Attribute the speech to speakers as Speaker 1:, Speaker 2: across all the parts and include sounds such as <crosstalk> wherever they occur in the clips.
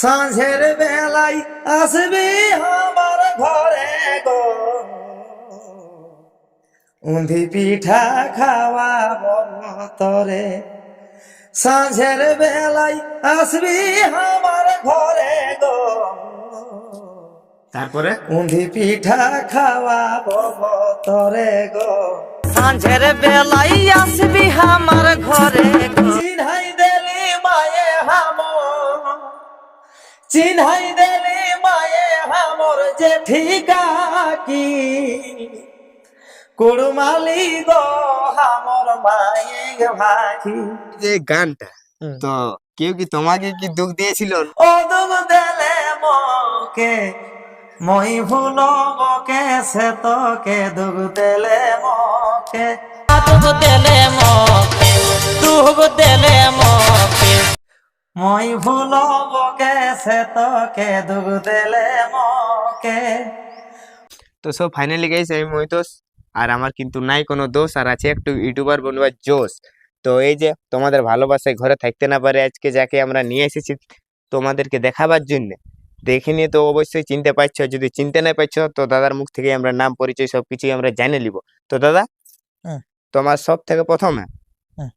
Speaker 1: সাঁঝের বেলায় আসবি আমার ঘরে গো। উন্ধি পিঠা খাওয়াব তরে সাঁঝের বেলায় আসবি আমার ঘরে গো।
Speaker 2: তারপরে?
Speaker 1: উন্ধি পিঠা খাওয়াব তরে গো।
Speaker 3: সাঁঝের বেলায় আসবি আমার ঘরে গো।
Speaker 1: চিন্হাই দেলি মায়ে হাম। চিন্হাই দেলি মায়ে হামর যে ঠিকা কি কুড়মালি গো হামর মায়ে ভাখি
Speaker 2: যে গানটা তো কেউ কি তোমাকে কি দুঃখ দিয়েছিল?
Speaker 1: ও দুগ দেলে মকে মই ভুল বকে সে তোকে দুগ দেলে মকে।
Speaker 3: দুগ দেলে মকে দুগ দেলে মকে
Speaker 1: মই ভুল সে তোকে দুগ দেলে মকে।
Speaker 2: তো সব ফাইনালি গাইছে আমি মই মহিতোষ আর আমার কিন্তু নাই কোনো দোষ আর আছে একটু ইউটিউবার বনবার জোশ। তো এই যে তোমাদের ভালোবাসায় ঘরে থাকতে না পারে আজকে যাকে আমরা নিয়ে এসেছি তোমাদেরকে দেখাবার জন্য। দেখে নিয়ে তো অবশ্যই চিনতে পারছ যদি চিনতে না পারছ তো দাদার মুখ থেকে আমরা নাম পরিচয় সব কিছুই আমরা জেনে নিব। তো দাদা তোমার সব থেকে প্রথমে
Speaker 1: হুম।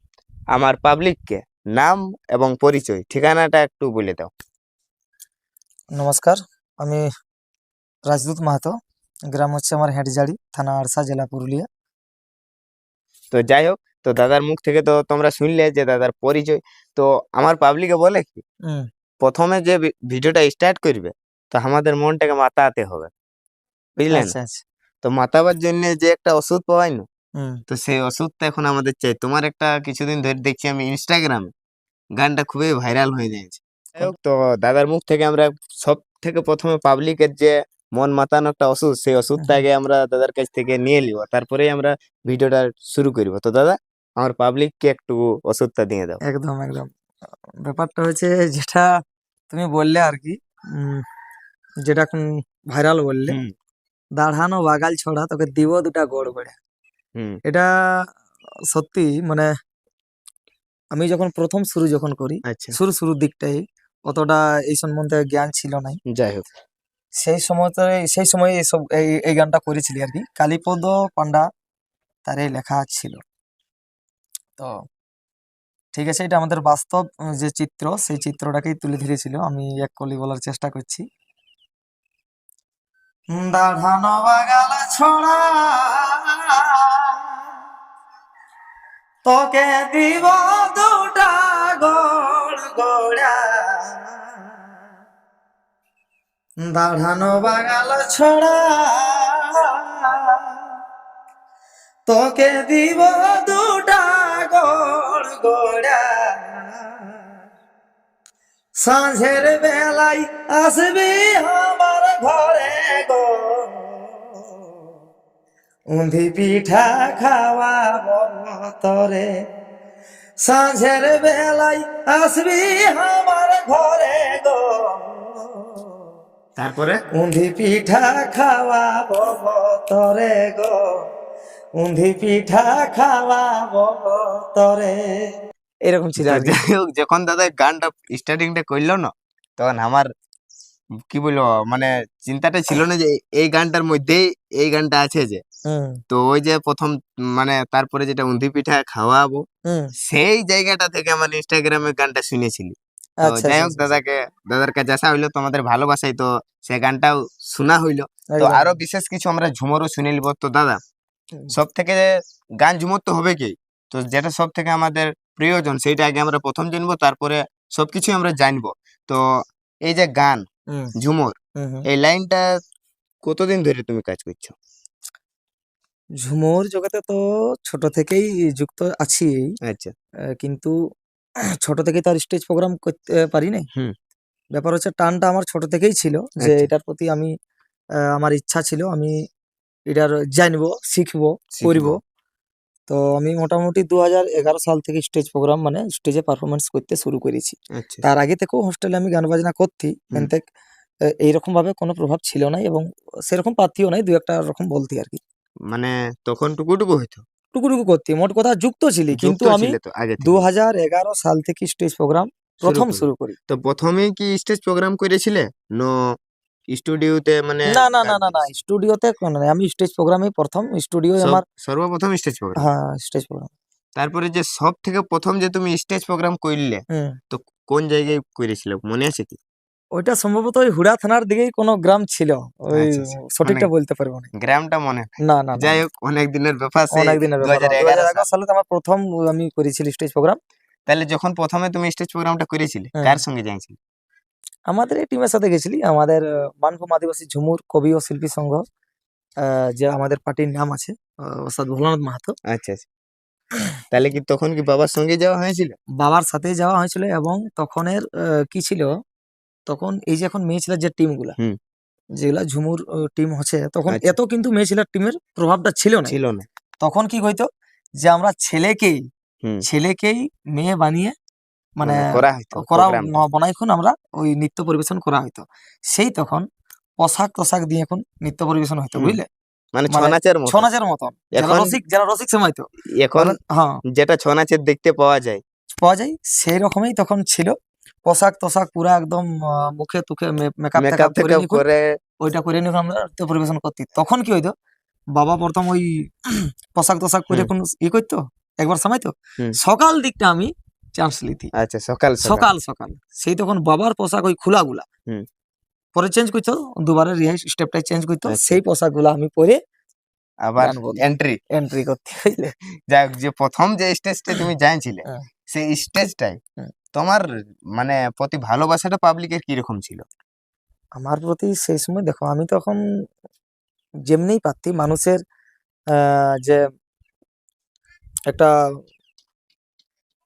Speaker 2: আমার পাবলিককে নাম এবং পরিচয়। ঠিকানাটা একটু বলে দাও।
Speaker 1: নমস্কার আমি রাজদূত মাহাতো। গ্রাম হচ্ছে আমার হেঁটজাড়ি থানা আরসা জেলা পুরুলিয়া।
Speaker 2: তো যাই হোক তো দাদার মুখ থেকে তো তোমরা শুনলে যে দাদার পরিচয়। তো আমার পাবলিকে বলে কি
Speaker 1: হুম।
Speaker 2: প্রথমে যে ভিডিওটা স্টার্ট করবে তো আমাদের মনটাকে মাতাতে হবে। বুঝলেন
Speaker 1: আচ্ছা আচ্ছা।
Speaker 2: তো মাতাবার জন্য যে একটা ওষুধ পাওয়াই না
Speaker 1: হুম।
Speaker 2: তো সেই ওষুধটা এখন আমাদের চাই। তোমার একটা কিছুদিন ধরে দেখছি আমি ইনস্টাগ্রামে গানটা খুবই ভাইরাল হয়ে যাচ্ছে হোক তো দাদার মুখ থেকে আমরা সব থেকে প্রথমে পাবলিকের যে মন মাতানো একটা ওষুধ সেই ওষুধটা আগে আমরা দাদার কাছ থেকে নিয়ে নিব। তারপরে আমরা ভিডিওটা শুরু করব। তো দাদা আমার পাবলিককে একটু ওষুধটা দিয়ে দাও।
Speaker 1: একদম একদম। ব্যাপারটা হচ্ছে যেটা তুমি বললে আর কি উম, যেটা এখন ভাইরাল বললে দাঁড়ানো বাগাল ছড়া তোকে দিব দুটা গোড় বেড়ে।
Speaker 2: হুম।
Speaker 1: এটা সত্যি মানে আমি যখন প্রথম শুরু যখন করি
Speaker 2: আচ্ছা।
Speaker 1: শুরু শুরুর দিকটাই অতটা এই সম্বন্ধে জ্ঞান ছিল নাই।
Speaker 2: যাই হোক।
Speaker 1: সেই সময়তে সেই সময় এইসব এই এই গানটা করেছিলি আর কি। কালীপদ পান্ডা তার এই লেখা ছিল। তো ঠিক আছে এটা আমাদের বাস্তব যে চিত্র সেই চিত্রটাকেই তুলে ধরেছিল। আমি এক কলি বলার চেষ্টা করছি। দাঁড়ানো বাগাল ছড়া তোকে দিব দুটা গোড় গোড়া। দাঁড়ানো বাগাল ছড়া। তোকে দিব দুটা গোড় গোড়া। সাঁঝের বেলায় আসবি আমার ঘরে গো। উন্ধি পিঠা খাওয়াব তরে সাঁঝের বেলায় আসবি আমার ঘরে গো
Speaker 2: তারপরে?
Speaker 1: উন্ধি পিঠা খাওয়া তরে গো উন্ধি পিঠা খাওয়াব তরে এরকম ছিল আর
Speaker 2: যাই হোক যখন দাদা গানটা স্টার্টিংটা করল না তখন আমার কি বলব মানে চিন্তাটা ছিল না যে এই গানটার মধ্যেই এই গানটা আছে যে। তো ওই যে প্রথম মানে তারপরে যেটা উন্দি পিঠা খাওয়াবো সেই জায়গাটা থেকে আমার ইনস্টাগ্রামে গানটা শুনেছিলি।
Speaker 1: আচ্ছা
Speaker 2: যাই
Speaker 1: আচ্ছা,
Speaker 2: হোক
Speaker 1: আচ্ছা,
Speaker 2: দাদাকে দাদার কাছে আসা হইল তোমাদের ভালোবাসাই তো সে গানটাও শোনা হইল। তো আরও বিশেষ কিছু আমরা ঝুমরও শুনে নিব। তো দাদা। সব থেকে গান ঝুমর তো হবে কি তো যেটা সব থেকে আমাদের প্রিয়জন সেইটা আগে আমরা প্রথম জানব তারপরে সবকিছু আমরা জানব। তো এই যে গান ঝুমর। এই লাইনটা কতদিন ধরে তুমি কাজ করছ?
Speaker 1: ঝুমুর জগতে তো ছোট থেকেই যুক্ত আছি
Speaker 2: আচ্ছা।
Speaker 1: কিন্তু <clears throat> ছোট থেকেই তো আর স্টেজ প্রোগ্রাম করতে পারি নাই।
Speaker 2: হুম।
Speaker 1: ব্যাপার হচ্ছে টানটা আমার ছোট থেকেই ছিল যে
Speaker 2: আচ্ছা।
Speaker 1: এটার প্রতি আমি আমার ইচ্ছা ছিল আমি এটার জানব শিখব করব। তো আমি মোটামুটি দু হাজার এগারো সাল থেকে স্টেজ প্রোগ্রাম মানে স্টেজে পারফরমেন্স করতে শুরু করেছি।
Speaker 2: আচ্ছা।
Speaker 1: তার আগে থেকেও হোস্টেলে আমি গান বাজনা। কিন্তু এইরকম ভাবে কোনো প্রভাব ছিল না এবং সেরকম পাতিও নাই দু একটা রকম বলতি আর কি।
Speaker 2: মানে তখন টুকুটুকু হইতো।
Speaker 1: টুকুটুকু করতে মোট কথা যুক্ত ছিলি কিন্তু আমি দু হাজার এগারো সাল থেকে স্টেজ প্রোগ্রাম প্রথম শুরু করি।
Speaker 2: তো প্রথমে কি স্টেজ প্রোগ্রাম করেছিলে? নো স্টুডিওতে মানে
Speaker 1: না না না না না স্টুডিওতে কোনো আমি স্টেজ প্রোগ্রামই প্রথম স্টুডিও আমার
Speaker 2: সর্বপ্রথম স্টেজ প্রোগ্রাম?
Speaker 1: হ্যাঁ স্টেজ প্রোগ্রাম।
Speaker 2: তারপরে যে সব থেকে প্রথম যে তুমি স্টেজ প্রোগ্রাম করলে
Speaker 1: তো
Speaker 2: কোন জায়গায় করেছিলে মনে আছে কি?
Speaker 1: ওইটা সম্ভবত ওই হুড়া থানার দিকেই কোনো গ্রাম ছিল। ওই
Speaker 2: আচ্ছা, আচ্ছা।
Speaker 1: সঠিকটা বলতে পারব না।
Speaker 2: গ্রামটা মনে
Speaker 1: না না
Speaker 2: যাই হোক অনেক দিনের ব্যাপার
Speaker 1: অনেক দিনের ব্যাপার। সালে। তো আমার প্রথম আমি করেছিলি স্টেজ প্রোগ্রাম।
Speaker 2: তাহলে যখন প্রথমে তুমি স্টেজ প্রোগ্রামটা করেছিলে কার সঙ্গে যাইছিলে?
Speaker 1: আমাদের এই টিমের সাথে গেছিলি। আমাদের মানভূম আদিবাসী ঝুমুর কবি ও শিল্পী সংঘ যে আমাদের পার্টির নাম আছে ওস্তাদ ভোলানাথ মাহাতো।
Speaker 2: আচ্ছা আচ্ছা। তাহলে কি তখন কি বাবার সঙ্গে যাওয়া হয়েছিল?
Speaker 1: বাবার সাথে যাওয়া হয়েছিল এবং তখনের কি ছিল? তখন এই যে এখন মেয়ে ছেলের যে টিমগুলা। যেগুলা ঝুমুর টিম হচ্ছে তখন
Speaker 2: আচ্ছা।
Speaker 1: এত কিন্তু মেয়ে ছেলের টিমের প্রভাবটা ছিল না।
Speaker 2: ছিল না।
Speaker 1: তখন কি হইতো যে আমরা ছেলেকেই ছেলেকেই মেয়ে বানিয়ে মানে
Speaker 2: মানে করা
Speaker 1: বনাইখন আমরা ওই নৃত্য পরিবেশন করা হইতো। সেই তখন পোশাক তোশাক দিয়ে এখন নৃত্য পরিবেশন হইতো বুঝলে?
Speaker 2: মানে
Speaker 1: মানে
Speaker 2: ছৌ নাচের মতো।
Speaker 1: ছৌ মতন।
Speaker 2: এখন
Speaker 1: রসিক যারা রসিক সমাইতো
Speaker 2: এখন
Speaker 1: হ্যাঁ।
Speaker 2: যেটা ছৌ নাচের দেখতে পাওয়া যায়।
Speaker 1: পাওয়া যায় সেই রকমই তখন ছিল পোশাক তোশাক পুরা একদম মুখে তুখে মেকআপ
Speaker 2: মেকআপ
Speaker 1: করে
Speaker 2: থেকে করে।
Speaker 1: ওইটা করে নিয়ে আমরা নৃত্য পরিবেশন করতি। তখন কি হইতো? বাবা প্রথম ওই <clears throat> পোশাক তোশাক করে কোন ই করতো? একবার সময়তো
Speaker 2: হুম।
Speaker 1: সকাল দিকটা আমি চান্স লিতি।
Speaker 2: আচ্ছা সকাল সকাল।
Speaker 1: সকাল সেই তখন বাবার পোশাক ওই খোলাগুলা। পরে চেঞ্জ করতো দুবারে রিহাইস স্টেপটাই চেঞ্জ করতো।
Speaker 2: আচ্ছা।
Speaker 1: সেই পোশাকগুলা আমি পরে
Speaker 2: আবার এন্ট্রি
Speaker 1: এন্ট্রি করতে হইলে।
Speaker 2: যাই হোক, যে প্রথম যে স্টেজটা তুমি জানছিলে
Speaker 1: হ্যাঁ।
Speaker 2: সেই স্টেজটাই। তোমার মানে প্রতি ভালোবাসাটা পাবলিকের কীরকম ছিল?
Speaker 1: আমার প্রতি সেই সময় দেখো আমি তখন যেমনি পারতি মানুষের যে একটা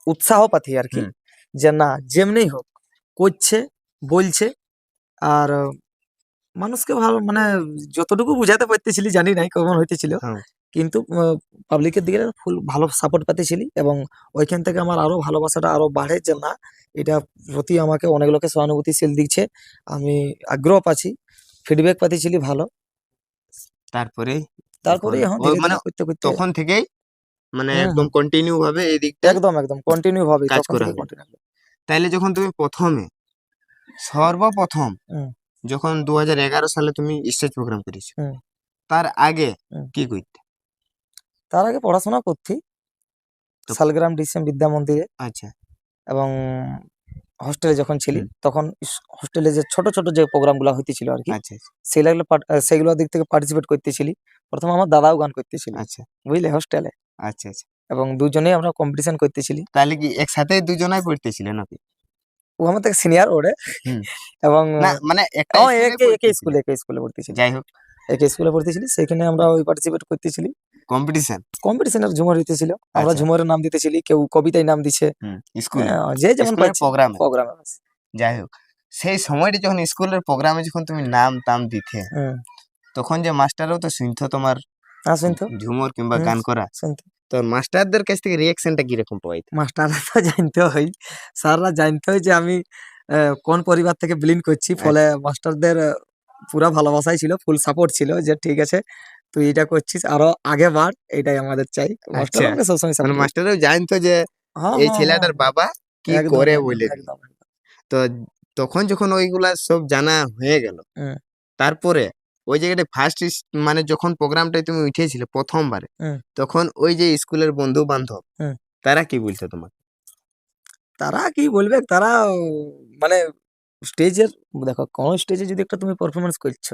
Speaker 1: উৎসাহ পাতি আর কি যে না যেমনি হোক করছে বলছে আর মানুষকে ভালো মানে যতটুকু বুঝাতে পারতেছিলি জানি নাই কেমন হইতেছিল। কিন্তু পাবলিকের দিকে ফুল ভালো সাপোর্ট পাতেছিলি এবং ওইখান থেকে আমার আরও ভালোবাসাটা আরও বাড়ে যে না এটা প্রতি আমাকে অনেক লোকে সহানুভূতিশীল দিচ্ছে আমি আগ্রহ পাচ্ছি ফিডব্যাক পাতেছিলি ভালো।
Speaker 2: তারপরে?
Speaker 1: তারপরে
Speaker 2: মানে তখন থেকেই মানে একদম কন্টিনিউ ভাবে এই দিকটা
Speaker 1: একদম একদম কন্টিনিউ ভাবে
Speaker 2: কাজ করা। তাইলে যখন তুমি প্রথমে সর্বপ্রথম। যখন দু হাজার এগারো সালে তুমি স্টেজ প্রোগ্রাম করেছ তার আগে কি করতে
Speaker 1: তার আগে পড়াশোনা করছি। শালগ্রাম ডিসিএম বিদ্যা মন্দিরে
Speaker 2: আচ্ছা।
Speaker 1: এবং হস্টেলে যখন ছিলি। তখন হস্টেলে যে ছোট ছোট যে প্রোগ্রামগুলা হইতেছিল আর কি
Speaker 2: আচ্ছা আচ্ছা,
Speaker 1: সেগুলো সেগুলোর দিক থেকে পার্টিসিপেট করতেছিলি। প্রথম আমার দাদাও গান করতেছিল
Speaker 2: আচ্ছা।
Speaker 1: বুঝলে হস্টেলে
Speaker 2: আচ্ছা আচ্ছা।
Speaker 1: এবং দুজনেই আমরা কম্পিটিশন করতেছিলি।
Speaker 2: তাহলে কি একসাথে দুজনাই পড়তেছিলে নাকি?
Speaker 1: ও আমার থেকে সিনিয়র ওরে। এবং
Speaker 2: মানে একটা
Speaker 1: ও,
Speaker 2: স্কুলেই
Speaker 1: একে একে স্কুলে একে স্কুলে পড়তেছিলি।
Speaker 2: যাই হোক।
Speaker 1: একে স্কুলে পড়তেছিলি সেখানে আমরা ওই পার্টিসিপেট করতেছিলি।
Speaker 2: কম্পিটিশন
Speaker 1: কম্পিটিশনের ঝুমর হইতেছিল। আমরা
Speaker 2: আচ্ছা।
Speaker 1: ঝুমরের নাম দিতেছিলি কেউ কবিতায় নাম দিছে।
Speaker 2: স্কুলে।
Speaker 1: হ্যাঁ, যে যেমন
Speaker 2: প্রোগ্রামে
Speaker 1: প্রোগ্রামে
Speaker 2: যাই হোক সেই সময়টা যখন স্কুলের প্রোগ্রামে যখন তুমি নাম টাম দিতে তখন যে মাস্টারও তো শুনতো তোমার
Speaker 1: আসুন তো
Speaker 2: ঝুমর কিংবা। গান করা।
Speaker 1: শুনতে।
Speaker 2: তো মাস্টারদের কাছ থেকে রিয়াকশনটা কীরকম পাইতে
Speaker 1: মাস্টাররা তো জানতে হয়। স্যাররা জানতে হয় যে আমি কোন পরিবার থেকে বিলিং করছি। ফলে মাস্টারদের পুরা ভালোবাসাই ছিল ফুল সাপোর্ট ছিল যে ঠিক আছে তুই এটা করছিস আরও আগে বাড় এটাই আমাদের চাই।
Speaker 2: আচ্ছা।
Speaker 1: সবসময়
Speaker 2: মানে মাস্টারও জানতো যে
Speaker 1: হ্যাঁ,
Speaker 2: এই
Speaker 1: হ্যাঁ,
Speaker 2: ছেলেটার
Speaker 1: হ্যাঁ,
Speaker 2: বাবা কি করে বলে। তো তখন যখন ওইগুলা সব জানা হয়ে গেল তারপরে ওই জায়গাটা ফার্স্ট মানে যখন প্রোগ্রামটাই তুমি উঠেছিলে প্রথমবারে তখন ওই যে স্কুলের বন্ধু বান্ধব তারা কি বলতো তোমাকে?
Speaker 1: তারা কি বলবে? তারা মানে স্টেজের দেখো কোন স্টেজে যদি একটা তুমি পারফরমেন্স করছ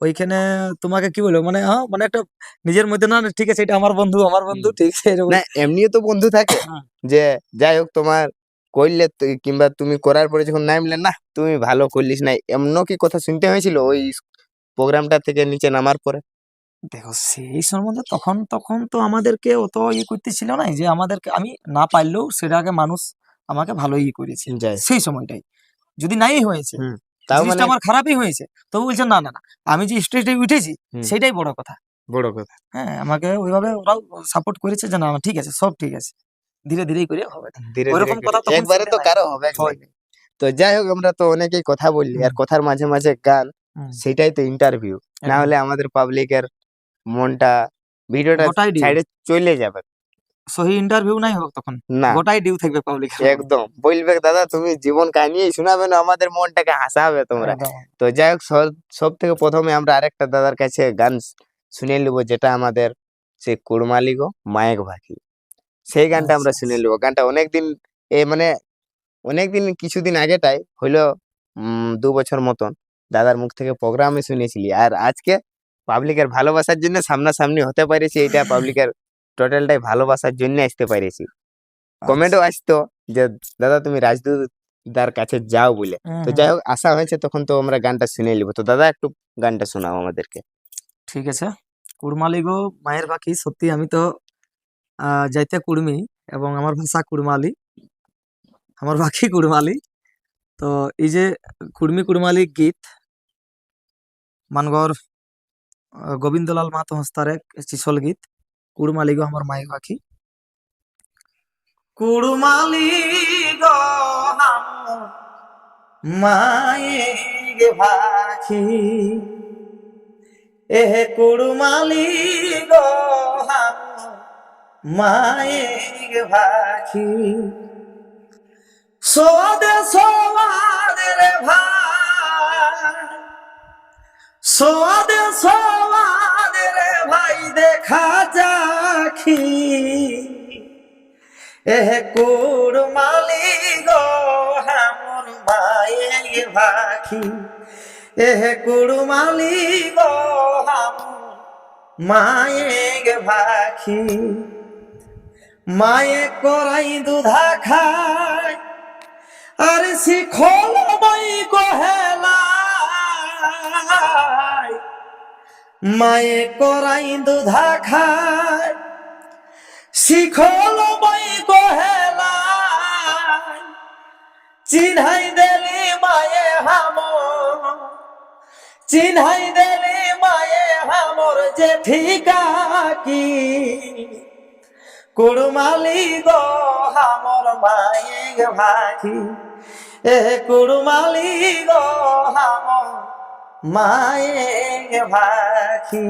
Speaker 1: ওইখানে তোমাকে কি বলব? মানে হ্যাঁ মানে একটা নিজের মধ্যে না ঠিক আছে এটা আমার বন্ধু আমার বন্ধু ঠিক আছে
Speaker 2: না এমনিও তো বন্ধু থাকে।
Speaker 1: হ্যাঁ।
Speaker 2: যে যাই হোক তোমার করলে কিংবা তুমি করার পরে যখন নামলে না তুমি ভালো করলিস না। এমন কি কথা শুনতে হয়েছিল ওই প্রোগ্রামটা থেকে নিচে নামার পরে?
Speaker 1: দেখো সেই সম্বন্ধে তখন তখন তো আমাদেরকে অত ইয়ে করতেছিল না যে আমাদেরকে আমি না পারলেও সেটাকে মানুষ আমাকে ভালো ইয়ে করেছে সেই সময়টাই। যদি নাই হয়েছে
Speaker 2: তাও মানে
Speaker 1: আমার খারাপই হয়েছে। তবু বলছে না না না আমি যে স্টেজটাই উঠেছি সেটাই বড় কথা।
Speaker 2: বড় কথা।
Speaker 1: হ্যাঁ আমাকে ওইভাবে ওরাও সাপোর্ট করেছে যে না ঠিক আছে সব ঠিক আছে। ধীরে ধীরেই করে হবে
Speaker 2: ধীরে ধীরে
Speaker 1: কথা। তখন
Speaker 2: একবারে তো কারও হবে তো যাই হোক আমরা তো অনেকেই কথা বললি আর কথার মাঝে মাঝে গান সেটাই তো ইন্টারভিউ না হলে আমাদের পাবলিকের মনটা ভিডিওটা সাইডে চলে যাবে।
Speaker 1: সহি ইন্টারভিউ নাই হোক তখন।
Speaker 2: না।
Speaker 1: গোটাই ডিউ থাকবে পাবলিক
Speaker 2: একদম। বলবে দাদা তুমি জীবন কাহিনী শোনাবে না আমাদের মনটাকে হাসাবে তোমরা। তো যাই হোক সব থেকে প্রথমে আমরা আরেকটা দাদার কাছে গান শুনে নেব যেটা আমাদের সেই কুড়মালি গো মায়েক ভাকি সেই গানটা আমরা
Speaker 1: আচ্ছা,
Speaker 2: শুনে নেব। গানটা অনেকদিন এ মানে অনেকদিন কিছুদিন আগেটাই হইল উম, দু বছর মতন দাদার মুখ থেকে প্রোগ্রামে শুনেছিলি। আর আজকে পাবলিকের ভালোবাসার জন্য সামনাসামনি হতে পারেছি এটা পাবলিকের টোটালটাই ভালোবাসার জন্য আসতে পেরেছি। কমেন্টও আসতো যে দাদা তুমি রাজদূত দার কাছে যাও বলে। তো যাই হোক আশা হয়েছে তখন তো আমরা গানটা শুনে নিব। তো দাদা একটু গানটা শোনাও আমাদেরকে।
Speaker 1: ঠিক আছে। কুড়মালি গো মায়ের বাকি সত্যি আমি তো যাইতে কুড়মি এবং আমার ভাষা কুড়মালি। আমার বাকি কুড়মালি। তো এই যে কুড়মি কুড়মালি গীত মানগর গোবিন্দলাল মাহাতো হস্তার এক চিছল গীত। কুড়মালি গো আমার মায়ের বাকি কুড়মালি গো মায়ের এহে কুড়মালি গো মায়ের ভাখি সোয়াদে সোয়াদে রে ভাই সোয়াদে সোয়াদে রে ভাই, দেখা যাখি এহে কুড়মালি গো আমার মায়ের ভাখি। এহে কুড়মালি গো আমার মায়ের ভাখি। মায়ে করাই দুধা খায়, আর শিখল বই কহেলাই মায়ে করাই দুধা খায়, শিখল বই কহেলাই চিন্হাই দেলি মায়ে হামর, চিন্হাই দেলি মায়ে হামর যে ঠিকা কি? কুড়মালি গো হামর মায়ে ভাখি এ কুড়মালি গো হামর মায়ে ভাখি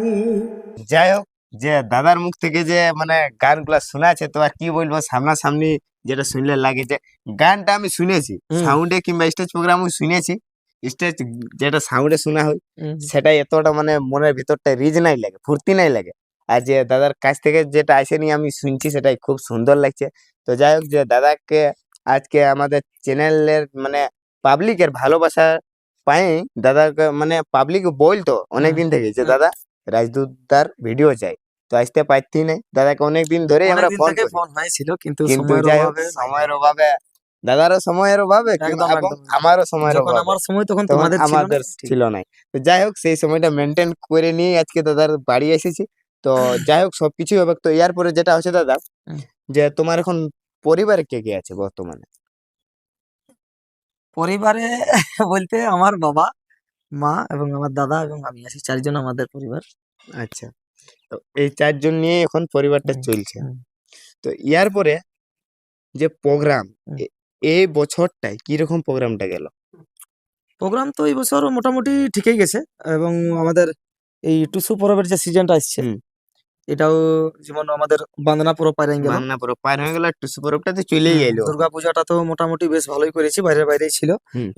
Speaker 2: যাই হোক যে দাদার মুখ থেকে যে মানে গানগুলা শোনাছে তো আর কি বলব সামনাসামনি যেটা শুনলে লাগে যে গানটা আমি শুনেছি। সাউন্ডে কিংবা স্টেজ প্রোগ্রামে শুনেছি। স্টেজ যেটা সাউন্ডে শোনা হয় সেটা এতটা মানে মনের ভিতরটা রিজ নাই লাগে ফুর্তি নাই লাগে। আর যে দাদার কাছ থেকে যেটা আসেনি আমি শুনছি সেটাই খুব সুন্দর লাগছে। তো যাই হোক যে দাদাকে আজকে আমাদের চ্যানেলের মানে পাবলিকের ভালোবাসা পাই দাদাকে মানে পাবলিক বলতো অনেকদিন থেকে যে
Speaker 1: দাদা
Speaker 2: দাদা রাজদূতার ভিডিও চাই। তো আসতে পারতি নাই দাদাকে অনেকদিন ধরেই আমরা ফোন
Speaker 1: ফোন হয়েছিল কিন্তু
Speaker 2: কিন্তু
Speaker 1: সময়ের
Speaker 2: যাই হোক
Speaker 1: অভাবে
Speaker 2: সময়ের অভাবে দাদারও সময়ের অভাবে। আমারও সময়ের অভাবে।
Speaker 1: আমার সময় তখন তোমাদের ছিল না,
Speaker 2: আমাদের ছিল নাই। তো যাই হোক সেই সময়টা মেনটেন করে নিয়ে আজকে দাদার বাড়ি এসেছি। তো <coughs> যাই হোক সবকিছুই হবে। তো ইয়ার পরে যেটা হচ্ছে দাদা যে তোমার এখন পরিবারে কে কে আছে বর্তমানে?
Speaker 1: পরিবারে <laughs> বলতে আমার বাবা মা এবং আমার দাদা এবং আমি আছি চারজন আমাদের পরিবার।
Speaker 2: আচ্ছা। তো এই চারজন নিয়ে এখন পরিবারটা চলছে। তো ইয়ার পরে যে প্রোগ্রাম। এই বছরটায় কীরকম প্রোগ্রামটা গেল?
Speaker 1: প্রোগ্রাম তো এই বছর মোটামুটি ঠিকই গেছে এবং আমাদের এই টুসু পরবের যে সিজনটা আসছে। এটাও যেমন আমাদের বান্দনা পরব পাইরে গেল।
Speaker 2: বান্না পরব পার হয়ে গেল টুসু পরবটা তো চলেই গেল
Speaker 1: দুর্গা পূজাটা তো মোটামুটি বেশ ভালোই করেছি বাইরের বাইরেই ছিল।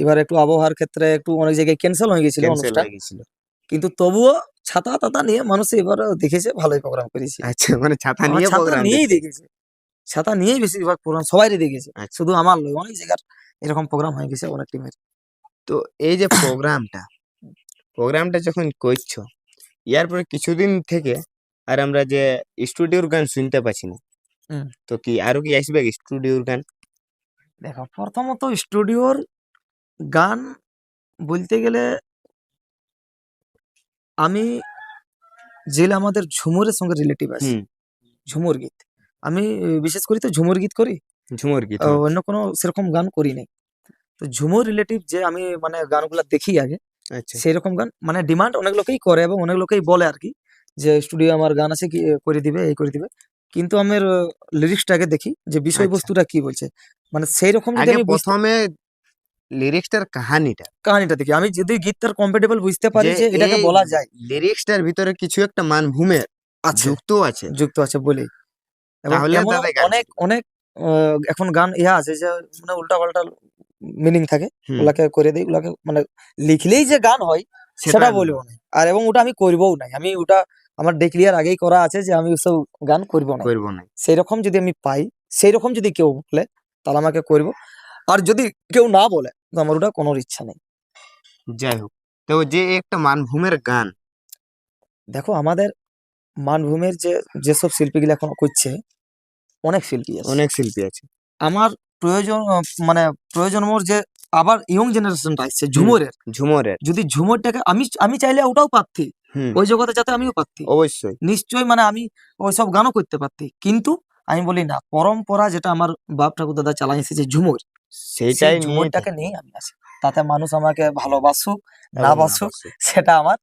Speaker 1: এবার একটু আবহাওয়ার ক্ষেত্রে একটু অনেক জায়গায় ক্যান্সেল হয়ে গেছিল অনুষ্ঠান
Speaker 2: হয়ে
Speaker 1: কিন্তু তবুও ছাতা তাতা নিয়ে মানুষ এবার দেখেছে ভালোই প্রোগ্রাম করেছি।
Speaker 2: আচ্ছা মানে ছাতা নিয়ে
Speaker 1: ছাতা
Speaker 2: প্রোগ্রাম
Speaker 1: নিয়েই দেখেছে? ছাতা নিয়েই বেশিরভাগ প্রোগ্রাম সবাইই দেখেছে।
Speaker 2: আচ্ছা।
Speaker 1: শুধু আমার নয় অনেক জায়গার এরকম প্রোগ্রাম হয়ে গেছে অনেক টিমের
Speaker 2: তো এই যে প্রোগ্রামটা প্রোগ্রামটা <coughs> যখন করছ ইয়ার পরে কিছুদিন থেকে আর আমরা যে স্টুডিওর গান শুনতে পাচ্ছি না। তো কি আরও কি আসবে স্টুডিওর গান?
Speaker 1: দেখো প্রথমত স্টুডিওর গান বলতে গেলে আমি যেগুলো আমাদের ঝুমুরের সঙ্গে রিলেটিভ আছে। ঝুমুর গীত। আমি বিশেষ করে তো ঝুমুর গীত করি।
Speaker 2: ঝুমুর গীত
Speaker 1: অন্য কোনো সেরকম গান করি নাই। তো ঝুমুর রিলেটিভ যে আমি মানে গানগুলা দেখি আগে
Speaker 2: আচ্ছা।
Speaker 1: সেরকম গান মানে ডিমান্ড অনেক লোকেই করে এবং অনেক লোকেই বলে আর কি। যে স্টুডিও আমার গান আছে কি করে দিবে এই করে দিবে। কিন্তু আমার লিরিক্সটাকে দেখি যে বিষয়বস্তুটা কি বলছে। মানে সেই রকম যদি
Speaker 2: আচ্ছা।
Speaker 1: আমি
Speaker 2: প্রথমে লিরিক্সটার কাহানিটা।
Speaker 1: কাহানিটা দেখি। আমি যদি গীতটার কম্পেটেবল বুঝতে পারি
Speaker 2: যে
Speaker 1: এটাকে বলা যায়।
Speaker 2: লিরিক্সটার ভিতরে কিছু একটা মানভূমের
Speaker 1: আছে।
Speaker 2: যুক্ত আছে।
Speaker 1: যুক্ত আছে বলে অনেক অনেক এখন গান ইহা আছে যে মানে উল্টা পাল্টা মিনিং থাকে ওগুলাকে করে দিই ওগুলাকে মানে লিখলেই যে গান হয় সেটা বলব না। আর এবং ওটা আমি করবও নাই। আমি ওটা আমার ডিক্লিয়ার আগেই করা আছে যে আমি ওসব গান করব না।
Speaker 2: করব না।
Speaker 1: সেই রকম যদি আমি পাই সেই রকম যদি কেউ বলে তাহলে আমাকে করব। আর যদি কেউ না বলে তো আমার ওটা কোনো ইচ্ছা নেই।
Speaker 2: যাই হোক তো যে একটা মানভূমের গান।
Speaker 1: দেখো আমাদের মানভূমের যে যেসব শিল্পীগুলো এখন করছে অনেক শিল্পী আছে।
Speaker 2: অনেক শিল্পী আছে।
Speaker 1: আমার প্রয়োজন মানে প্রয়োজন মোর যে আবার ইয়ং জেনারেশনটা আসছে ঝুমুরের।
Speaker 2: ঝুমরের।
Speaker 1: যদি ঝুমুরটাকে আমি আমি চাইলে ওটাও
Speaker 2: হুম
Speaker 1: ওই জগতে যাতে আমিও পারতি।
Speaker 2: অবশ্যই।
Speaker 1: নিশ্চয়ই মানে আমি ওইসব গানও করতে পারতি। কিন্তু আমি বলি না পরম্পরা যেটা আমার বাপ ঠাকুর দাদা চালাই এসেছে ঝুমুর
Speaker 2: নিয়ে
Speaker 1: ঝুমুরটাকে নিয়ে আমি আছি। তাতে মানুষ আমাকে ভালোবাসুক না বাসুক। সেটা আমার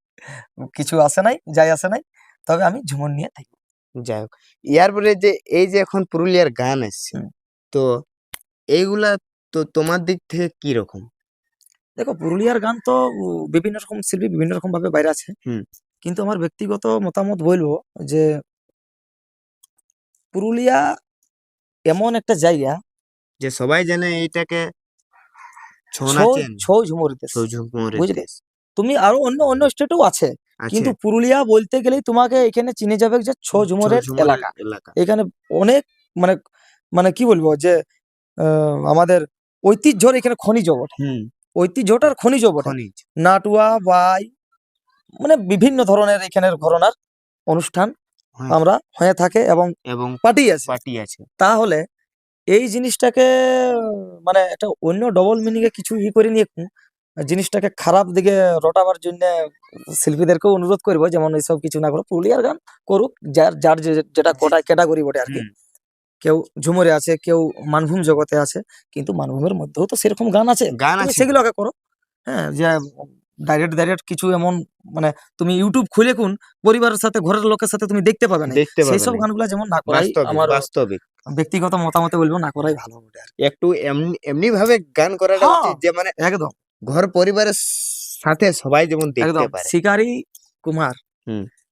Speaker 1: কিছু আসে নাই যাই আসে নাই। তবে আমি ঝুমুর নিয়ে থাকি।
Speaker 2: যাই হোক ইয়ার পরে যে এই যে এখন পুরুলিয়ার গান এসছে তো এইগুলা তো তোমার দিক থেকে কি রকম
Speaker 1: দেখো পুরুলিয়ার গান তো বিভিন্ন রকম শিল্পী বিভিন্ন রকম ভাবে বাইরে আছে। কিন্তু আমার ব্যক্তিগত মতামত বলব যে পুরুলিয়া এমন একটা জায়গা
Speaker 2: যে সবাই জানে এইটাকে ছৌ
Speaker 1: ঝুমুর। বুঝলে? তুমি আরও অন্য অন্য স্টেটও আছে। কিন্তু পুরুলিয়া বলতে গেলেই তোমাকে এখানে চিনে যাবে যে ছৌ ঝুমুরের এলাকা। এখানে অনেক মানে মানে কি বলব যে আহ, আমাদের ঐতিহ্যর এখানে খনিজ
Speaker 2: হুম।
Speaker 1: ঐতিহ্যটার খনিজ বটে।
Speaker 2: খনিজ।
Speaker 1: নাটুয়া বাই মানে বিভিন্ন ধরনের এখানের ঘরনার অনুষ্ঠান
Speaker 2: হ্যাঁ।
Speaker 1: আমরা হয়ে থাকে এবং
Speaker 2: এবং
Speaker 1: পার্টি আছে।
Speaker 2: পার্টি আছে।
Speaker 1: তাহলে এই জিনিসটাকে মানে একটা অন্য ডবল মিনিং এ কিছু ই করে নিয়ে জিনিসটাকে খারাপ দিকে রটাবার জন্য শিল্পীদেরকেও অনুরোধ করব যেমন এইসব কিছু না করো পুরুলিয়ার গান করুক যার যার যে- যেটা কোটা ক্যাটাগরি বটে আর কি।
Speaker 2: হুম,
Speaker 1: কেউ ঝুমুরে আছে কেউ মানভূম জগতে আছে কিন্তু মানভূমের মধ্যেও তো সেরকম গান আছে।
Speaker 2: গান আছে।
Speaker 1: সেগুলোকে করো। হ্যাঁ যে ডাইরেক্ট ডাইরেক্ট কিছু এমন মানে তুমি ইউটিউব খুলে কোন পরিবারের সাথে ঘরের লোকের সাথে তুমি দেখতে পাবে না। সেই সব গানগুলো যেমন না করাই আমার
Speaker 2: বাস্তবিক।
Speaker 1: ব্যক্তিগত মতামতে বলব না করাই ভালো আর
Speaker 2: একটু এমনি এমনি ভাবে গান করাটা
Speaker 1: হ্যাঁ।
Speaker 2: উচিত যে মানে
Speaker 1: একদম।
Speaker 2: ঘর পরিবারের সাথে সবাই যেমন দেখতে পারে।
Speaker 1: শিকারি কুমার।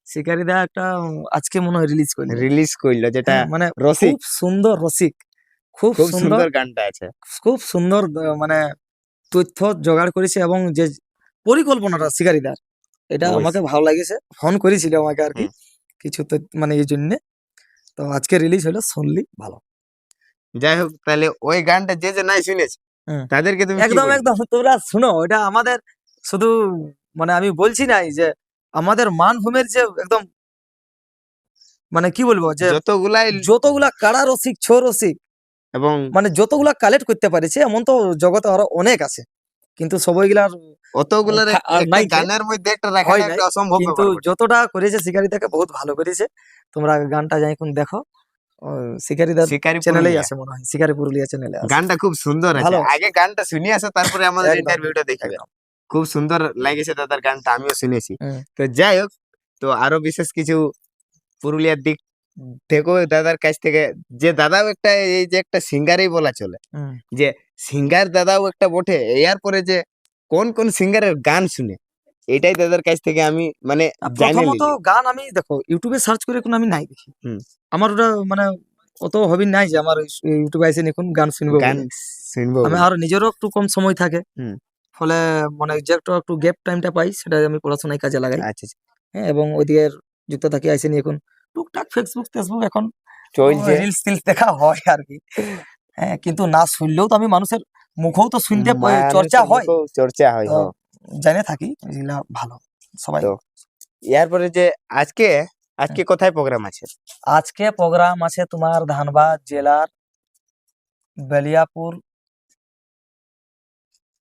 Speaker 2: হুম।
Speaker 1: শিকারি দা একটা আজকে মনে হয় রিলিজ করল
Speaker 2: রিলিজ করল যেটা
Speaker 1: হ্যাঁ, মানে
Speaker 2: রসিক।
Speaker 1: সুন্দর রসিক। খুব সুন্দর
Speaker 2: গানটা আছে।
Speaker 1: খুব সুন্দর মানে তথ্য জোগাড় করেছে এবং যে পরিকল্পনাটা শিকারিদার এটা আমাকে ভালো লাগেছে। ফোন করেছিল আমাকে আর কি। কিছু মানে এই জন্য। তো আজকে রিলিজ হলো শুনলি ভালো।
Speaker 2: যাই হোক তাহলে ওই গানটা যে যে নাই শুনেছে তাদেরকে তুমি
Speaker 1: একদম একদম। তোমরা শুনো এটা আমাদের শুধু মানে আমি বলছি নাই যে আমাদের মানভূমের যে একদম মানে কি বলব যে
Speaker 2: যতগুলাই
Speaker 1: যতগুলা কাড়া রসিক ছো রসিক
Speaker 2: এবং
Speaker 1: মানে যতগুলা কালেক্ট করতে পারেছে এমন তো জগতে আরও অনেক আছে। কিন্তু সবাইগুলার
Speaker 2: অতগুলার? গানের মধ্যে একটা রাখা একটা অসম্ভব
Speaker 1: কিন্তু যতটা করেছে শিকারিদাকে বহুত ভালো করেছে। তোমরা গানটা যাই কোন দেখো। শিকারিদার
Speaker 2: শিকারি
Speaker 1: চ্যানেলেই
Speaker 2: পুরুলিয়া।
Speaker 1: আছে মনে হয়। শিকারি পুরুলিয়া চ্যানেলে
Speaker 2: গানটা খুব সুন্দর আছে। আগে গানটা শুনে আসো তারপরে আমাদের ইন্টারভিউটা
Speaker 1: দেখে।
Speaker 2: খুব সুন্দর লাগেছে দাদার গানটা আমিও শুনেছি। তো যাই হোক তো আরও বিশেষ কিছু পুরুলিয়ার দিক থেকেও দাদার কাছ থেকে যে দাদাও একটা এই যে একটা সিঙ্গারই বলা চলে
Speaker 1: যে
Speaker 2: সিঙ্গার দাদাও একটা বটে এর পরে যে কোন কোন সিঙ্গারের গান শুনে এটাই দাদার কাছ থেকে আমি মানে
Speaker 1: প্রথমত গান আমি দেখো ইউটিউবে সার্চ করে কোনো আমি নাই দেখি। আমার ওটা মানে অত হবি নাই যে আমার ইউটিউবে এসে দেখুন গান শুনব
Speaker 2: গান শুনব
Speaker 1: আমি। আর নিজেরও একটু কম সময় থাকে। ফলে মানে যে একটু একটু গ্যাপ টাইমটা পাই সেটা আমি পড়াশোনায় কাজে লাগাই।
Speaker 2: আচ্ছা আচ্ছা,
Speaker 1: হ্যাঁ এবং ওইদিকে যুক্ত থাকি আইসে নিয়ে এখন। টুকটাক ফেসবুক ফেসবুক এখন
Speaker 2: চলছে।
Speaker 1: রিলস টিলস দেখা হয় আর কি হ্যাঁ কিন্তু না শুনলেও তো আমি মানুষের মুখেও তো শুনতে চর্চা হয়।
Speaker 2: চর্চা হয় হ্যাঁ।
Speaker 1: জেনে থাকি এগুলা ভালো সবাই।
Speaker 2: এরপরে যে আজকে আজকে কোথায় প্রোগ্রাম আছে?
Speaker 1: আজকে প্রোগ্রাম আছে তোমার ধানবাদ জেলার বেলিয়াপুর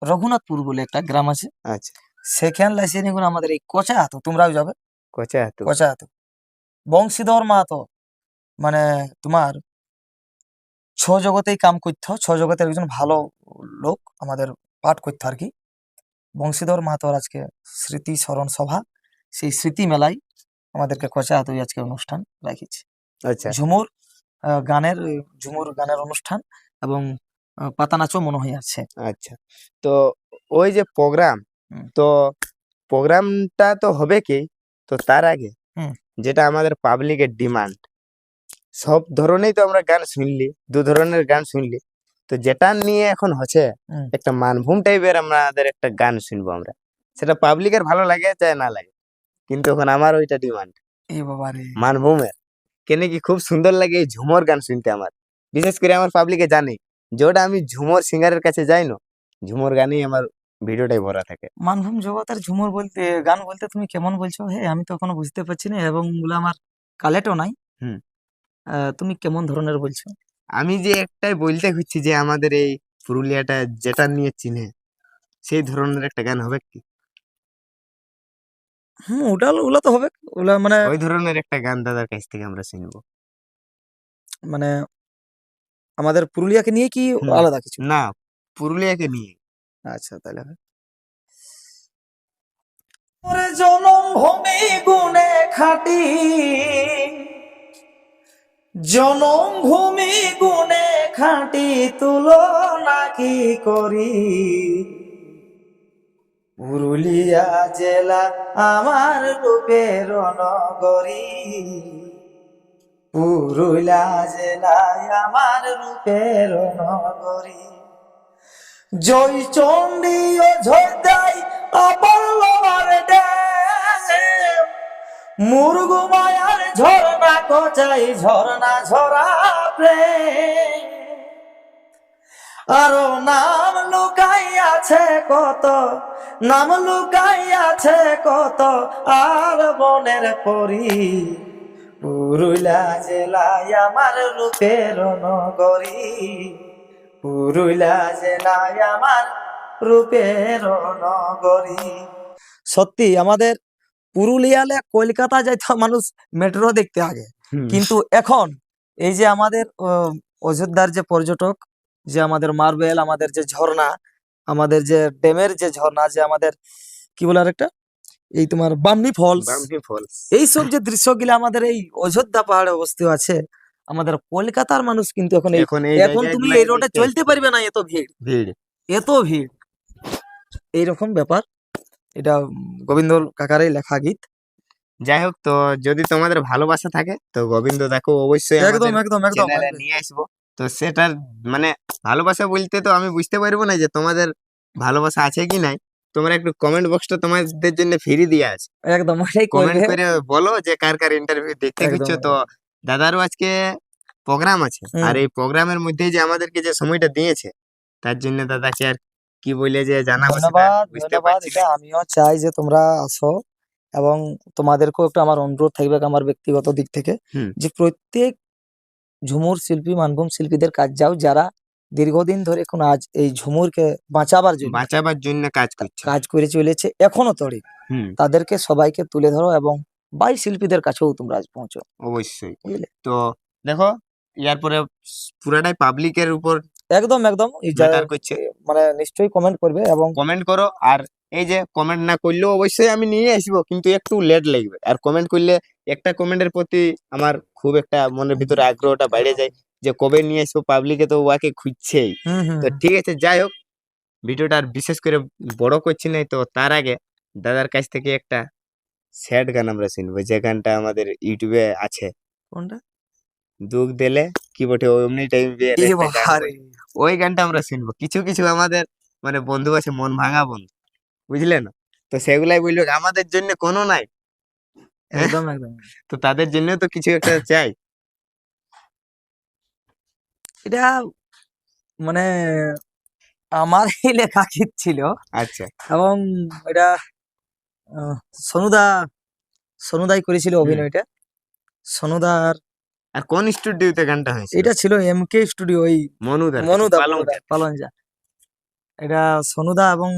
Speaker 1: রঘুনাথপুর বলে একটা গ্রাম আছে।
Speaker 2: আচ্ছা।
Speaker 1: সেখান লাইসেন্স এখন আমাদের এই কোচা হাতো তোমরাও যাবে?
Speaker 2: কোচা তো
Speaker 1: কোচা হাতো বংশীধর মাহাতো মানে তোমার ছ জগতেই কাম করতো ছ জগতের একজন ভালো লোক আমাদের পাঠ করতো আর কি। বংশীধর মাহাতোর আজকে স্মৃতি স্মরণ সভা সেই স্মৃতি মেলায় আমাদেরকে কোচা হাতই আজকে অনুষ্ঠান রাখিছে
Speaker 2: আচ্ছা।
Speaker 1: ঝুমুর আহ, গানের ঝুমুর গানের অনুষ্ঠান এবং পাতা নাচও মনে হয় আছে।
Speaker 2: আচ্ছা তো ওই যে প্রোগ্রাম। তো প্রোগ্রামটা তো হবে কি? তো তার আগে যেটা আমাদের পাবলিকের ডিমান্ড সব ধরনেরই তো আমরা গান শুনলি দু ধরনের গান শুনলি তো যেটা নিয়ে এখন হচ্ছে। একটা মানভূম টাইপের আমাদের একটা গান শুনব আমরা। সেটা পাবলিকের ভালো লাগে চাই না লাগে কিন্তু এখন আমার ওইটা ডিমান্ড মানভূমের। কেন কি খুব সুন্দর লাগে এই ঝুমর গান শুনতে আমার। বিশেষ করে আমার পাবলিকে জানে। যেটা আমি ঝুমর সিঙ্গারের কাছে যাই না ঝুমর গানেই আমার ভিডিওটাই ভরা থাকে।
Speaker 1: মানভূম জগতের ঝুমুর বলতে গান বলতে তুমি কেমন বলছো? হে আমি তো এখনও বুঝতে পারছি না এবং ওগুলো আমার কালেক্টও নাই।
Speaker 2: হুম।
Speaker 1: তুমি কেমন ধরনের বলছো?
Speaker 2: আমি যে একটাই বলতে খুঁজছি যে আমাদের এই পুরুলিয়াটা যেটা নিয়ে চিনে সেই ধরনের একটা গান হবে কি?
Speaker 1: হুম ওটা ওগুলো তো হবে। ওগুলা মানে
Speaker 2: ওই ধরনের একটা গান দাদার কাছ থেকে আমরা শুনব।
Speaker 1: মানে আমাদের পুরুলিয়াকে নিয়ে কি আলাদা কিছু?
Speaker 2: না পুরুলিয়াকে নিয়ে।
Speaker 1: আচ্ছা তাহলে। জনম ভূমি গুণে খাটি। জনম ভূমি গুণে খাটি তুলনা কি করি? পুরুলিয়া জেলা আমার রূপের নগরী পুরুলিয়া জেলায় আমার রূপের নগরী। জয় চণ্ডী ও ঝোদাই লোয়ার ড্যাম মায়ার ঝরনা কোচাই ঝরনা ঝরা প্রেম। আরও নাম লুকাই আছে কত, নাম লুকাই আছে কত, আর বনের পরি পুরুলিয়া জেলায় আমার রূপের নগরী। পুরুলিয়া জেলায় আমার রূপের নগরী। সত্যি আমাদের পুরুলিয়ালে কলকাতা যাইতো মানুষ মেট্রো দেখতে আগে। কিন্তু এখন এই যে আমাদের অযোধ্যার যে পর্যটক যে আমাদের মার্বেল আমাদের যে ঝর্ণা আমাদের যে ড্যামের যে ঝর্ণা যে আমাদের কি বলে একটা এই তোমার বামনি ফলস
Speaker 2: বামনি ফলস
Speaker 1: এইসব যে দৃশ্যগুলো আমাদের এই অযোধ্যা পাহাড়ে অবস্থিত আছে আমাদের কলকাতার মানুষ কিন্তু এখন এই
Speaker 2: এখন
Speaker 1: তুমি এই রোডে চলতে পারবে না এত ভিড়।
Speaker 2: ভিড়।
Speaker 1: এত ভিড়। এইরকম ব্যাপার। এটা গোবিন্দ কাকারই লেখা গীত।
Speaker 2: যাই হোক তো যদি তোমাদের ভালোবাসা থাকে তো গোবিন্দ দেখো অবশ্যই
Speaker 1: একদম একদম একদম।
Speaker 2: নিয়ে আসব। তো সেটার মানে ভালোবাসা বলতে তো আমি বুঝতে পারব না যে তোমাদের ভালোবাসা আছে কি নাই। তোমরা একটু কমেন্ট বক্সটা তোমাদের জন্য ফ্রি দিয়ে আছে।
Speaker 1: একদম ওটাই
Speaker 2: কমেন্ট করে বলো যে কার কার ইন্টারভিউ দেখতে
Speaker 1: একদম,
Speaker 2: তো দাদারও আজকে প্রোগ্রাম আছে। আর এই প্রোগ্রামের মধ্যে যে আমাদেরকে যে সময়টা দিয়েছে তার জন্য দাদাকে আর কি বলে যে জানা
Speaker 1: ধন্যবাদ
Speaker 2: বুঝতে
Speaker 1: ধন্যবাদ।
Speaker 2: পারছি
Speaker 1: এটা আমিও চাই যে তোমরা আসো এবং তোমাদেরকেও একটু আমার অনুরোধ থাকবে আমার ব্যক্তিগত দিক থেকে যে প্রত্যেক ঝুমুর শিল্পী মানভূম শিল্পীদের কাজ যাও যারা দীর্ঘদিন ধরে এখন আজ এই ঝুমুরকে বাঁচাবার জন্য
Speaker 2: বাঁচাবার জন্য কাজ করছে।
Speaker 1: কাজ করে চলেছে এখনও
Speaker 2: হুম।
Speaker 1: তাদেরকে সবাইকে তুলে ধরো এবং বাই শিল্পীদের কাছেও তোমরা আজ পৌঁছো।
Speaker 2: অবশ্যই।
Speaker 1: বুঝলে?
Speaker 2: তো দেখো পরে পুরাটাই পাবলিকের উপর
Speaker 1: একদম একদম।
Speaker 2: করছে।
Speaker 1: মানে নিশ্চয়ই কমেন্ট করবে এবং
Speaker 2: কমেন্ট করো। আর এই যে কমেন্ট না করলেও অবশ্যই আমি নিয়ে আসব কিন্তু একটু লেট লাগবে। আর কমেন্ট করলে একটা কমেন্টের প্রতি আমার খুব একটা মনের ভিতরে আগ্রহটা বেড়ে যায়। যে কবে নিয়ে আসব পাবলিকে তো ওয়াকে খুঁজছেই। তো ঠিক আছে যাই হোক ভিডিওটা আর বিশেষ করে বড় করছি নাই তো তার আগে দাদার কাছ থেকে একটা স্যাড গান আমরা শুনব যে গানটা আমাদের ইউটিউবে আছে।
Speaker 1: কোনটা?
Speaker 2: দুঃখ দিলে কি বটে অমনি টাইম
Speaker 1: রে।
Speaker 2: ওই গানটা আমরা শুনব। কিছু কিছু আমাদের মানে বন্ধু আছে মন ভাঙা বন্ধু বুঝলে না? তো সেগুলাই বলল আমাদের জন্য কোনো নাই।
Speaker 1: একদম একদম।
Speaker 2: তো তাদের জন্য তো কিছু একটা চাই।
Speaker 1: এটা মানে আমার এই লেখা গীত ছিল।
Speaker 2: আচ্ছা।
Speaker 1: এবং এটা সনুদা সনুদাই করেছিল অভিনয়টা। সনুদার
Speaker 2: আর কোন স্টুডিওতে গানটা হয়েছে
Speaker 1: এটা ছিল এম কে স্টুডিও ওই মনুদা মনুদা, পালনজা এটা সনুদা এবং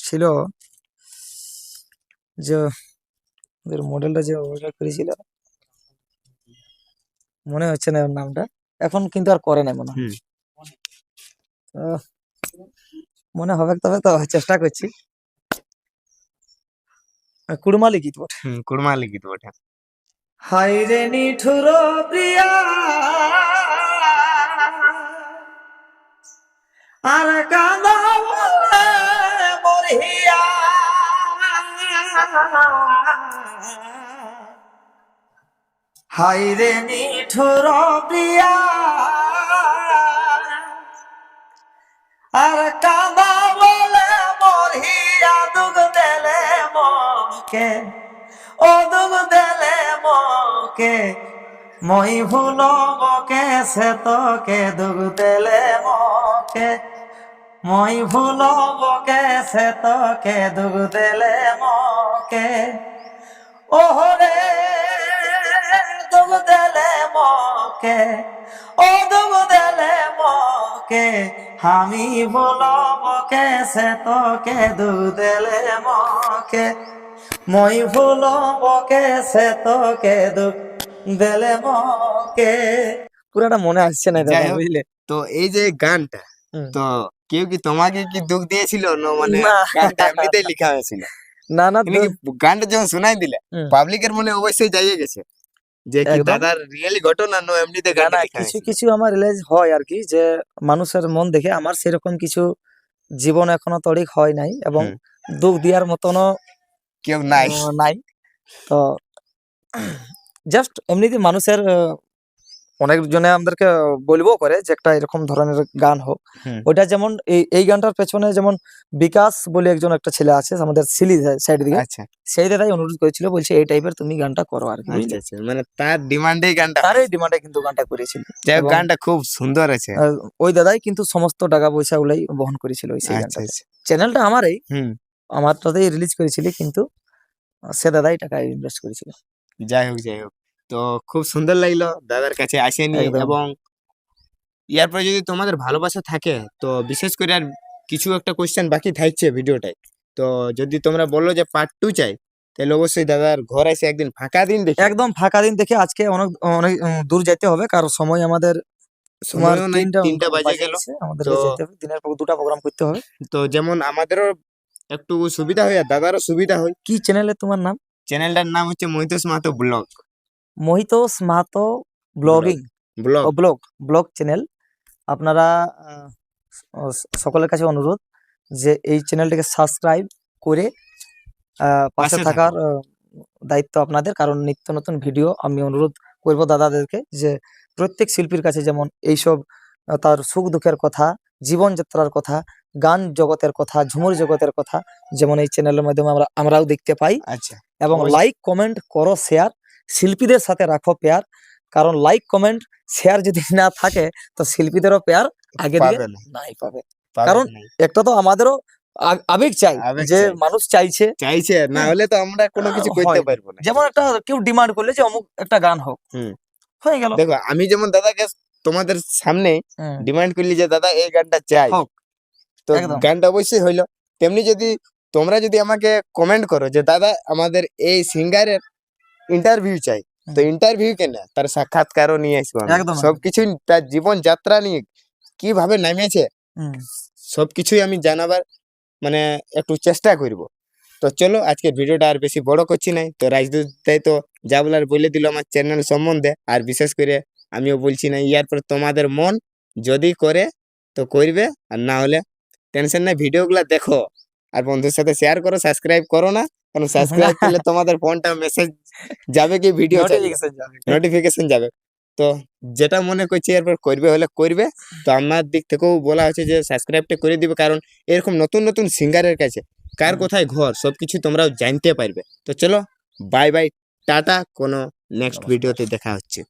Speaker 1: ছিল যে ওদের মডেলটা যে অভিনয় করেছিল মনে হচ্ছে না ওর নামটা। এখন কিন্তু আর করে না মনে হয়। মনে হবে তবে তো চেষ্টা করছি। কুড়মালি গীত বটে।
Speaker 2: কুড়মালি গীত বটে।
Speaker 1: হাই রে নিঠুর প্রিয়া। আর বলে মরিয়া। হাই রে নিঠুর প্রিয়া। আর কাঁদা বলে মরিয়া দুগ দেলে মকে, ও দুগ দেলে মকে, মই ভুল বকে সে তোকে দুগ দেলে মকে, মই ভুল বকে সে তোকে দুগ দেলে মকে। ওহরে দেলে মকে ও দুগ দেলে মকে আমি সে তোকে দেলে মকে। মই ভুল সে তোকে দেলে মকে। পুরাটা মনে আসছে না
Speaker 2: যাই
Speaker 1: দাদা বুঝলে?
Speaker 2: তো এই যে গানটা তো কেউ কি তোমাকে কি দুঃখ দিয়েছিল? না মানে
Speaker 1: না।
Speaker 2: গানটা এমনিতেই লেখা হয়েছিল।
Speaker 1: না না
Speaker 2: তুমি গানটা যখন শোনাই দিলে। পাবলিকের মনে অবশ্যই যাইয়ে গেছে। যে কি
Speaker 1: একদম।
Speaker 2: দাদার রিয়েলি ঘটনা না এমনিতে
Speaker 1: না
Speaker 2: গানটা
Speaker 1: না
Speaker 2: লেখা
Speaker 1: কিছু
Speaker 2: হয়েছিল?
Speaker 1: কিছু আমার হয় আর কি যে মানুষের মন দেখে আমার সেরকম কিছু জীবন এখনও তড়িক হয় নাই এবং
Speaker 2: হুম।
Speaker 1: দুঃখ দেওয়ার মতনও
Speaker 2: কেউ নাই
Speaker 1: আহ, নাই তো জাস্ট এমনিতে মানুষের আহ, অনেক জনে আমাদেরকে বলব করে যে একটা এরকম ধরনের গান হোক। ওইটা যেমন এই এই গানটার পেছনে যেমন বিকাশ বলে একজন একটা ছেলে আছে আমাদের সিলি সাইড দিকে।
Speaker 2: আচ্ছা।
Speaker 1: সেই দাদাই অনুরোধ করেছিল বলছে এই টাইপের তুমি গানটা করো আর কি
Speaker 2: মানে তার ডিমান্ডেই গানটা হয়েছে।
Speaker 1: ডিমান্ডে কিন্তু গানটা করেছিল।
Speaker 2: গানটা খুব সুন্দর আছে
Speaker 1: ওই দাদাই কিন্তু সমস্ত টাকা পয়সা গুলাই বহন করেছিল ওই সেই
Speaker 2: আচ্ছা
Speaker 1: গানটাতে।
Speaker 2: আচ্ছা।
Speaker 1: চ্যানেলটা আমারই
Speaker 2: হুম।
Speaker 1: আমারটাতেই রিলিজ করেছিলি কিন্তু সে দাদাই টাকা ইনভেস্ট করেছিল।
Speaker 2: যাই হোক যাই হোক। তো খুব সুন্দর লাগল দাদার কাছে আসেনি এবং ইয়ার পরে যদি তোমাদের ভালোবাসা থাকে তো বিশেষ করে আর কিছু একটা কোয়েশ্চেন বাকি থাকছে ভিডিওটায় তো যদি তোমরা বলল যে পার্ট টু চাই তাহলে অবশ্যই দাদার ঘর এসে একদিন ফাঁকা দিন দেখে।
Speaker 1: একদম ফাঁকা দিন দেখে আজকে অনেক অনেক দূর যেতে হবে কারণ সময় আমাদের তিনটা
Speaker 2: বাজে গেল।
Speaker 1: দিনের পর দুটা প্রোগ্রাম করতে হবে।
Speaker 2: তো যেমন আমাদেরও একটু সুবিধা হয় আর দাদারও সুবিধা হয়।
Speaker 1: কি চ্যানেলে তোমার নাম?
Speaker 2: চ্যানেলটার নাম হচ্ছে Mohitosh Mahato blog
Speaker 1: Mohitosh Mahato blogging
Speaker 2: blog.
Speaker 1: ও ব্লগ ব্লগ চ্যানেল। আপনারা সকলের কাছে অনুরোধ যে এই চ্যানেলটিকে সাবস্ক্রাইব করে পাশে থাকার দায়িত্ব আপনাদের। কারণ নিত্য নতুন ভিডিও আমি অনুরোধ করব দাদাদেরকে যে প্রত্যেক শিল্পীর কাছে যেমন এইসব তার সুখ দুঃখের কথা জীবনযাত্রার কথা গান জগতের কথা ঝুমুর জগতের কথা যেমন এই চ্যানেলের মাধ্যমে আমরা আমরাও দেখতে পাই।
Speaker 2: আচ্ছা।
Speaker 1: এবং লাইক কমেন্ট করো শেয়ার শিল্পীদের সাথে রাখো পেয়ার। কারণ লাইক কমেন্ট শেয়ার যদি না থাকে তো শিল্পীদেরও পেয়ার আগে দিকে নাই পাবে। কারণ- একটা তো আমাদেরও আবেগ চাই যে মানুষ চাইছে।
Speaker 2: চাইছে না হলে তো আমরা কোনো কিছু করতে পারব না।
Speaker 1: যেমন একটা কেউ ডিমান্ড করলে যে অমুক একটা গান হোক।
Speaker 2: হুম।
Speaker 1: হয়ে গেল।
Speaker 2: দেখো আমি যেমন দাদাকে তোমাদের সামনে ডিমান্ড করলি যে দাদা এই গানটা চাই। তো গানটা অবশ্যই হইল। তেমনি যদি তোমরা যদি আমাকে কমেন্ট করো যে দাদা আমাদের এই সিঙ্গারের ইন্টারভিউ চাই। তো ইন্টারভিউ কেন? তার সাক্ষাৎকারও নিয়ে আসব।
Speaker 1: একদম,
Speaker 2: সবকিছু তার জীবন যাত্রা নিয়ে কীভাবে নামিয়েছে? সবকিছুই আমি জানাবার মানে একটু চেষ্টা করব। তো চলো আজকের ভিডিওটা আর বেশি বড় করছি নাই। তো রাজদূত তাই তো যা বলার বলে দিল আমার চ্যানেল সম্বন্ধে। আর বিশেষ করে আমিও বলছি না ইয়ার পর তোমাদের মন যদি করে তো করবে। আর না হলে টেনশন নাই ভিডিওগুলো দেখো। আর বন্ধুর সাথে শেয়ার করো সাবস্ক্রাইব করো না কারণ সাবস্ক্রাইব করলে <laughs> তোমাদের ফোনটা মেসেজ যাবে কি ভিডিও নোটিফিকেশন যাবে। তো যেটা মনে করছি এরপর করবে হলে করবে। তো আমার দিক থেকেও বলা হচ্ছে যে সাবস্ক্রাইবটা করে দিবে কারণ এরকম নতুন নতুন সিঙ্গারের কাছে কার কোথায় ঘর সবকিছু তোমরাও জানতে পারবে। তো চলো বাই বাই টাটা কোনো নেক্সট ভিডিওতে দেখা হচ্ছে।